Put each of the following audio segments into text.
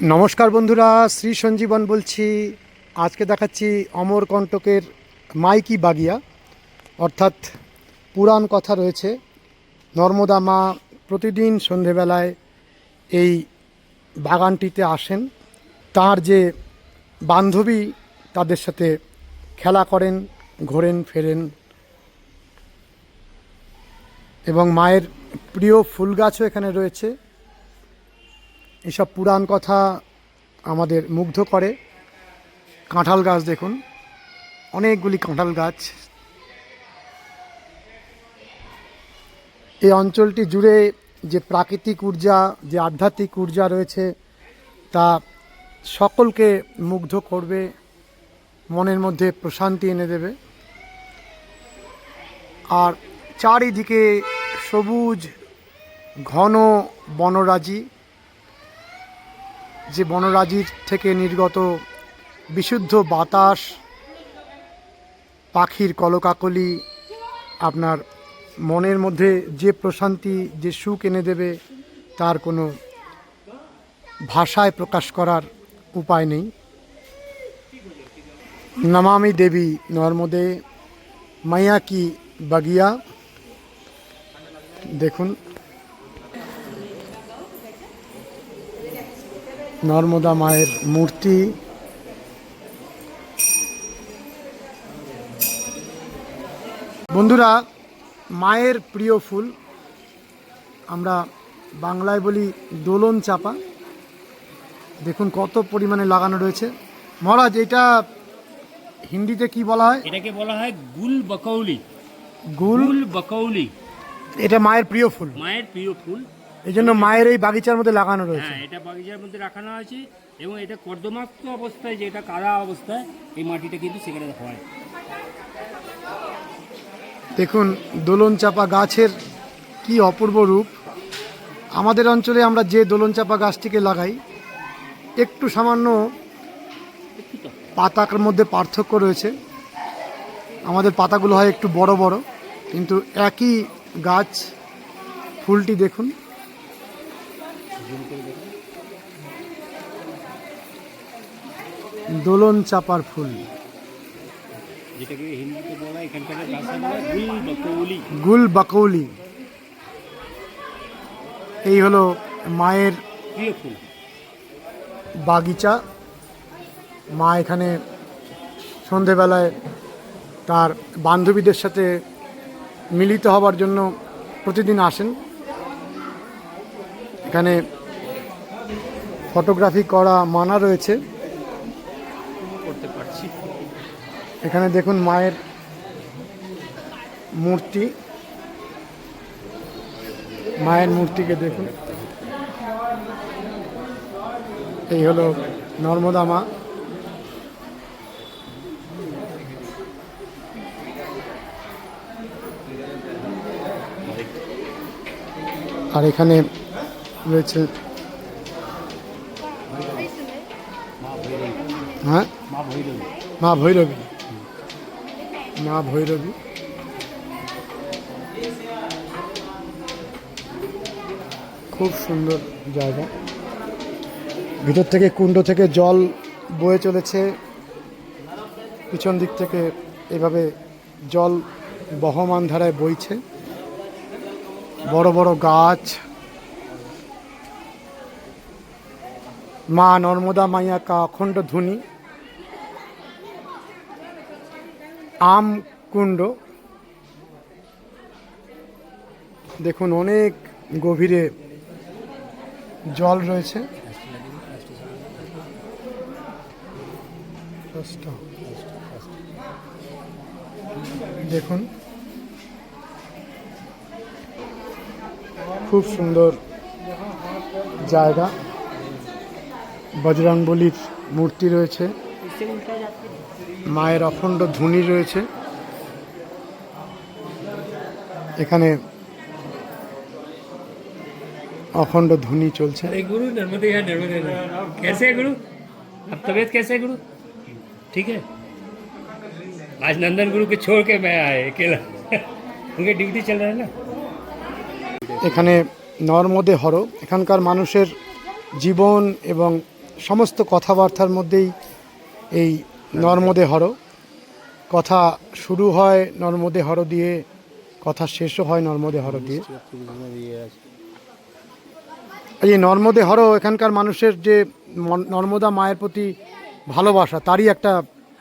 নমস্কার বন্ধুরা, শ্রী সঞ্জীবন বলছি। আজকে দেখাচ্ছি অমরকণ্টকের মাইকি বাগিয়া। অর্থাৎ পুরাণ কথা রয়েছে। নর্মদা মা প্রতিদিন সন্ধেবেলায় এই বাগানটিতে আসেন। তার যে বান্ধবী তাদের সাথে খেলা করেন, ঘোরেন, ফেরেন। এবং মায়ের প্রিয় ফুল গাছও এখানে রয়েছে। এসব পুরাণ কথা আমাদের মুগ্ধ করে। কাঁঠাল গাছ দেখুন, অনেকগুলি কাঁঠাল গাছ। এই অঞ্চলটি জুড়ে যে প্রাকৃতিক ঊর্জা, যে আধ্যাত্মিক ঊর্জা রয়েছে, তা সকলকে মুগ্ধ করবে, মনের মধ্যে প্রশান্তি এনে দেবে। আর চারিদিকে সবুজ, ঘন বনরাজি যে বনরাজির থেকে নির্গত বিশুদ্ধ বাতাস, পাখির কলকাকলি আপনার মনের মধ্যে যে প্রশান্তি, যে সুখ এনে দেবে, তার কোনো ভাষায় প্রকাশ করার উপায় নেই। নমামি দেবী নর্মদে, মাইয়া কি বাগিয়া, দেখুন। নর্মদা মায়ের মূর্তি। বন্ধুরা মায়ের প্রিয় ফুল আমরা বাংলায় বলি দোলন চাপা। দেখুন কত পরিমাণে লাগানো রয়েছে। মহারাজ এটা হিন্দিতে কি বলা হয়? এটাকে বলা হয় গুল বকৌলি। গুল? বকৌলি। এটা মায়ের প্রিয় ফুল। মায়ের প্রিয় ফুল। এই জন্য মায়ের এই বাগিচার মধ্যে লাগানো রয়েছে। হ্যাঁ এটা বাগিচার মধ্যে রাখানো আছে এবং এটা কর্দমাক্ত অবস্থায় যেটা কাদা অবস্থায় এই মাটিটা কিন্তু সেখানে হয়। দেখুন দোলন চাপা গাছের কি অপূর্ব রূপ। আমাদের অঞ্চলে আমরা যে দোলন চাপা গাছটিকে লাগাই একটু সামান্য পাতার মধ্যে পার্থক্য রয়েছে। আমাদের পাতাগুলো হয় একটু বড় বড় কিন্তু একই গাছ ফুলটি দেখুন। দোলন চাপার ফুল। যেটাকে হিন্দিতে বলা এখানকার ভাষায় বলা গুল বকৌলি। গুল বাকৌলি। এই হলো মায়ের প্রিয় ফুল। বাগিচা। মা এখানে সন্ধেবেলায় তার বান্ধবীদের সাথে মিলিত হবার জন্য প্রতিদিন আসেন। এখানে ফটোগ্রাফি করা মানা রয়েছে। করতে পারছি। এখানে দেখুন মায়ের মূর্তি। মায়ের মূর্তিকে দেখুন। এই হলো নর্মদা মা। আর এখানে রয়েছে হ্যাঁ? মা ভৈরবী। মা ভৈরবী। খুব সুন্দর জায়গা। ভিতর থেকে কুণ্ড থেকে জল বয়ে চলেছে। পিছন দিক থেকে এভাবে জল বহমান ধারায় বইছে। বড় বড় গাছ। মা নর্মদা মাইয়া কা অখণ্ড ধ্বনি আম কুণ্ড দেখুন অনেক গভীরে জল রয়েছে। দেখুন খুব সুন্দর জায়গা। বজরংবলির মূর্তি রয়েছে। মায়ের অখণ্ড ধুনি রয়েছে এখানে অখণ্ড ধুনি চলছে अरे गुरु नर्मदे यहाँ नर्मदे कैसे है गुरु अब तबीयत कैसे है गुरु ठीक है आज नंदन गुरु को छोड़ के मैं आए अकेला उनके ड्यूटी चल रहा है ना এখানে নর্মদে হর এখানকার মানুষের জীবন এবং সমস্ত কথাবার্তার মধ্যেই এই নর্মদে হর। কথা শুরু হয় নর্মদে হর দিয়ে কথা শেষও হয় নর্মদে হর দিয়ে। এই নর্মদে হর এখানকার মানুষের যে নর্মদা মায়ের প্রতি ভালোবাসা তারই একটা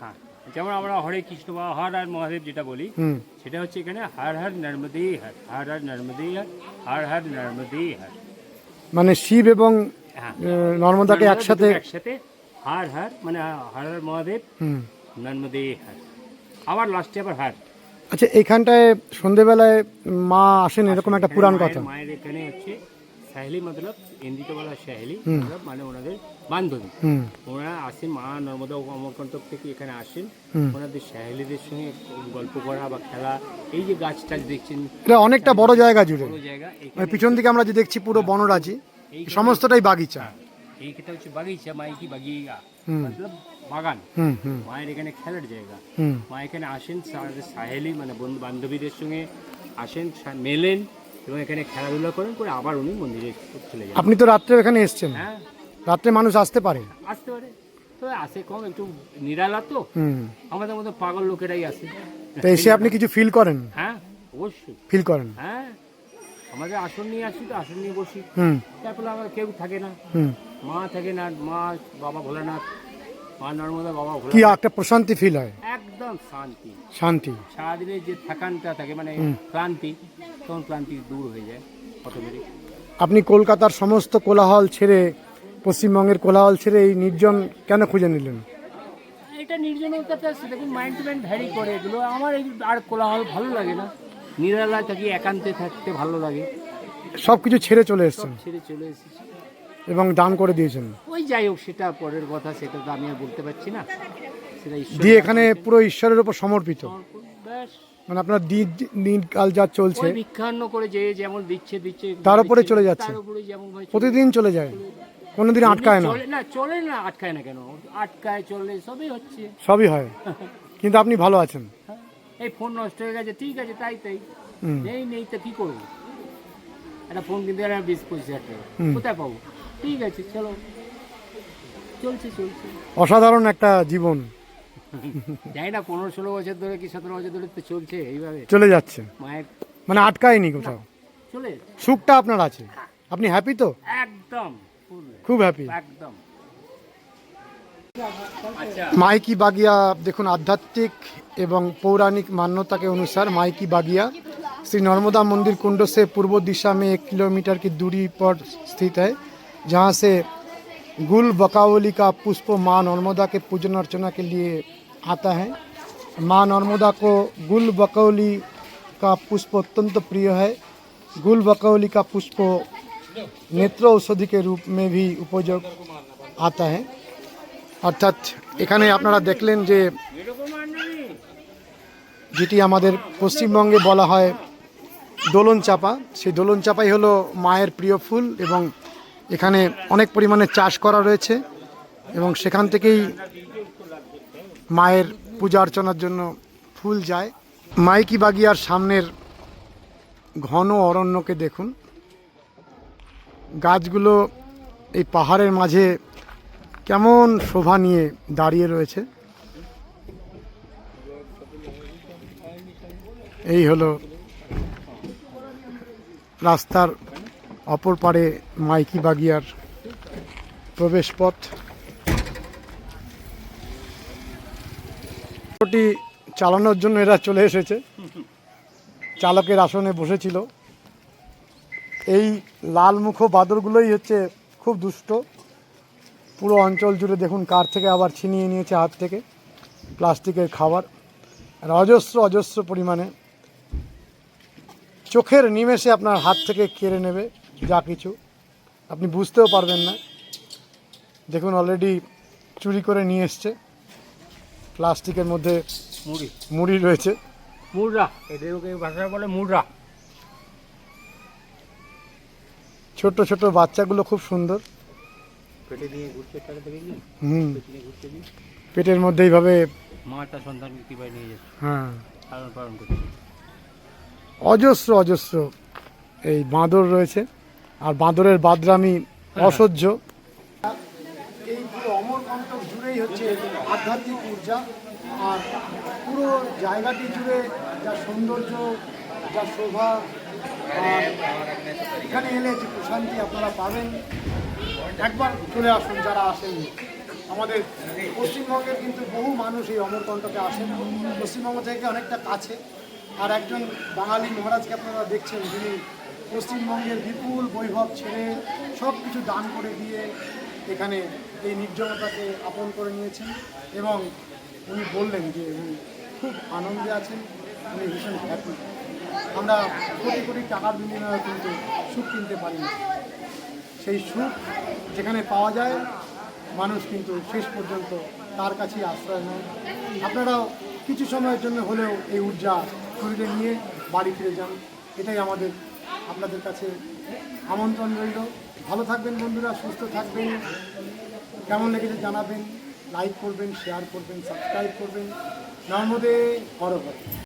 হ্যাঁ যেমন আমরা হরে কৃষ্ণ বা হর আর মহাদেব যেটা বলি হুম। সেটা হচ্ছে এখানে হর হর নর্মদে হর হর হর নর্মদে হর হর হর নর্মদে হর। মানে শিব এবং হ্যাঁ। নর্মদাকে একসাথে একসাথে হর হার মানে হার হার মহাদেব নর্মদে হর। আবার লাস্টে আবার হর। আচ্ছা এইখানটায় সন্ধেবেলায় মা আসেন এরকম একটা পুরাণ কথা? মায়ের এখানে হচ্ছে সাহেলি মতলব হিন্দিতে বলা সাহেলি মতলব মানে ওনাদের বান্ধবী। ওনারা আসেন মা নর্মদা ও অমরকণ্টক থেকে এখানে আসেন। ওনাদের সাহেলিদের সঙ্গে গল্প করা বা খেলা এই যে গাছ টাছ দেখছেন এটা অনেকটা বড় জায়গা জুড়ে। বড় জায়গা মানে পিছন দিকে আমরা যে দেখছি পুরো বনরাজি সমস্তটাই বাগিচা। এইটা হচ্ছে বাগিচা মাই কি বাগিয়া মতলব বাগান। মায়ের এখানে খেলার জায়গা। মা এখানে আসেন সাহেলি মানে বন্ধু বান্ধবীদের সঙ্গে আসেন মেলেন এবং এখানে খেলাধুলা করেন করে আবার উনি মন্দিরে চলে যান। আপনি তো রাত্রে এখানে এসছেন। হ্যাঁ। রাত্রে মানুষ আসতে পারে। আসতে পারে। তো আসে কম একটু নিরালা তো। আমাদের মতো পাগল লোকেরাই আসে। তো এসে আপনি কিছু ফিল করেন? হ্যাঁ অবশ্যই। ফিল করেন? হ্যাঁ। আমাদের আসন নিয়ে আসি তো আসন নিয়ে বসি। হুম। তারপরে আমার কেউ থাকে না। মা থাকে না মা বাবা ভোলানাথ মা নর্মদা বাবা কি একটা প্রশান্তি ফিল হয়? একদম শান্তি। শান্তি। সারাদিনের যে থাকানটা থাকে মানে ক্লান্তি তখন ক্লান্তি দূর হয়ে যায় অটোমেটিক আপনি কলকাতার সমস্ত কোলাহল ছেড়ে পশ্চিমবঙ্গের কোলাহল ছেড়ে এই নির্জন কেন খুঁজে নিলেন? এটা নির্জনতাতে দেখুন মাইন্ড টু মাইন্ড ভ্যারি করে। এগুলো আমার এই আর কোলাহল ভালো লাগে না। নিরালায় থাকি একান্তে থাকতে ভালো লাগে। সব কিছু ছেড়ে চলে সব এসছেন। ছেড়ে চলে এসেছি। এবং দান করে দিয়েছেন। ওই যাই হোক সেটা পরের কথা সেটা তো আমি আর বলতে পারছি না। সেটা ঈশ্বর দিয়ে এখানে পুরো ঈশ্বরের উপর সমর্পিত। ব্যাস। মানে আপনার দিন দিনকাল যা চলছে ওই ভিক্ষান্ন করে যে যেমন দিচ্ছে দিচ্ছে তার উপরে দিচ্ছে, চলে যাচ্ছে। তার উপরে যেমন চলে- প্রতিদিন চলে যায়। কোনোদিন আটকায় না। চলে না চলে না আটকায় না কেন? আটকায় চলে সবই হচ্ছে। সবই হয়। কিন্তু আপনি ভালো আছেন। এই ফোন নষ্ট হয়ে গেছে ঠিক আছে তাই তাই। নেই নেই তো কি করব? একটা ফোন কিনতে গেলে বিশ পঁচিশ হাজার টাকা কোথায় পাবো? ঠিক আছে চলো। চলছে চলছে। অসাধারণ একটা জীবন। জানি না পনেরো ষোলো বছর ধরে কি সতেরো বছর ধরে তো চলছে এইভাবে। চলে যাচ্ছে। মায়ের মানে আটকায়নি কোথাও। চলে সুখটা আপনার আছে। আপনি হ্যাপি তো? একদম খুব হ্যাপি একদম। মাইকি বাগিয়া দেখুন आध्यात्मिक एवं पौराणिक मान्यता के अनुसार माइकी बागिया श्री नर्मदा मंदिर कुंड से पूर्व दिशा में एक किलोमीटर की दूरी पर स्थित है जहाँ से गुल बकावली का पुष्प माँ नर्मदा के पूजन अर्चना के लिए आता है माँ नर्मदा को गुल बकौली का पुष्प अत्यंत प्रिय है गुल बकौली का पुष्प नेत्र औषधि के रूप में भी उपयोग आता है অর্থাৎ এখানে আপনারা দেখলেন যে যেটি আমাদের পশ্চিমবঙ্গে বলা হয় দোলন চাপা। সেই দোলন চাপাই হলো মায়ের প্রিয় ফুল এবং এখানে অনেক পরিমাণে চাষ করা রয়েছে এবং সেখান থেকেই মায়ের পূজা অর্চনার জন্য ফুল যায়। মাইকি বাগিয়ার সামনের ঘন অরণ্যকে দেখুন। গাছগুলো এই পাহাড়ের মাঝে কেমন শোভা নিয়ে দাঁড়িয়ে রয়েছে? এই হলো রাস্তার অপর পারে মাইকি বাগিয়ার প্রবেশ পথ চালানোর জন্য এরা চলে এসেছে। চালকের আসনে বসেছিল। এই লালমুখ বাদরগুলোই হচ্ছে খুব দুষ্ট। পুরো অঞ্চল জুড়ে দেখুন কার থেকে আবার ছিনিয়ে নিয়েছে হাত থেকে। প্লাস্টিকের খাবার। আর অজস্র অজস্র পরিমাণে। চোখের নিমেষে আপনার হাত থেকে কেড়ে নেবে যা কিছু। আপনি বুঝতেও পারবেন না। দেখুন অলরেডি চুরি করে নিয়ে এসছে। প্লাস্টিকের মধ্যে মুড়ি। মুড়ি রয়েছে। মুড়রা এদের ওকে ভাষায় বলে মুড়রা ছোট ছোট বাচ্চাগুলো খুব সুন্দর। পেটে তারা হুম। পেটের মধ্যে এইভাবে মা তার সন্তানকে কীভাবে নিয়ে যাচ্ছে? হ্যাঁ। পালন পালন করছে। অজস্র অজস্র এই বাঁদর রয়েছে। আর বাঁদরের বাদরামি অসহ্য। এই পুরো অমরকণ্টক জুড়েই হচ্ছে আধ্যাত্মিক ঊর্জা। আর পুরো জায়গাটি জুড়ে যা সৌন্দর্য যা শোভা আর এখানে এলে যে প্রশান্তি আপনারা পাবেন। একবার চলে আসুন যারা আসেননি আমাদের পশ্চিমবঙ্গের কিন্তু বহু মানুষ এই অমরকণ্টকে আসেন। পশ্চিমবঙ্গ থেকে অনেকটা কাছে। আর একজন বাঙালি মহারাজকে আপনারা দেখছেন, যিনি পশ্চিমবঙ্গের বিপুল বৈভব ছেড়ে সব কিছু দান করে দিয়ে এখানে এই নির্জনতাকে আপন করে নিয়েছেন এবং উনি বললেন যে উনি খুব আনন্দে আছেন, উনি ভীষণ হ্যাপি আমরা কোটি কোটি টাকার বিনিময়ে কিন্তু সুখ কিনতে পারি না। সেই সুখ যেখানে পাওয়া যায়, মানুষ কিন্তু শেষ পর্যন্ত তার কাছেই আশ্রয় নেয়। আপনারাও কিছু সময়ের জন্য হলেও এই ঊর্জা শরীরে নিয়ে বাড়ি ফিরে যান। এটাই আমাদের, আপনাদের কাছে আমন্ত্রণ রইল। ভালো থাকবেন বন্ধুরা, সুস্থ থাকবেন। কেমন লেগেছে জানাবেন, লাইক করবেন শেয়ার করবেন সাবস্ক্রাইব করবেন। নর্মদে হরহর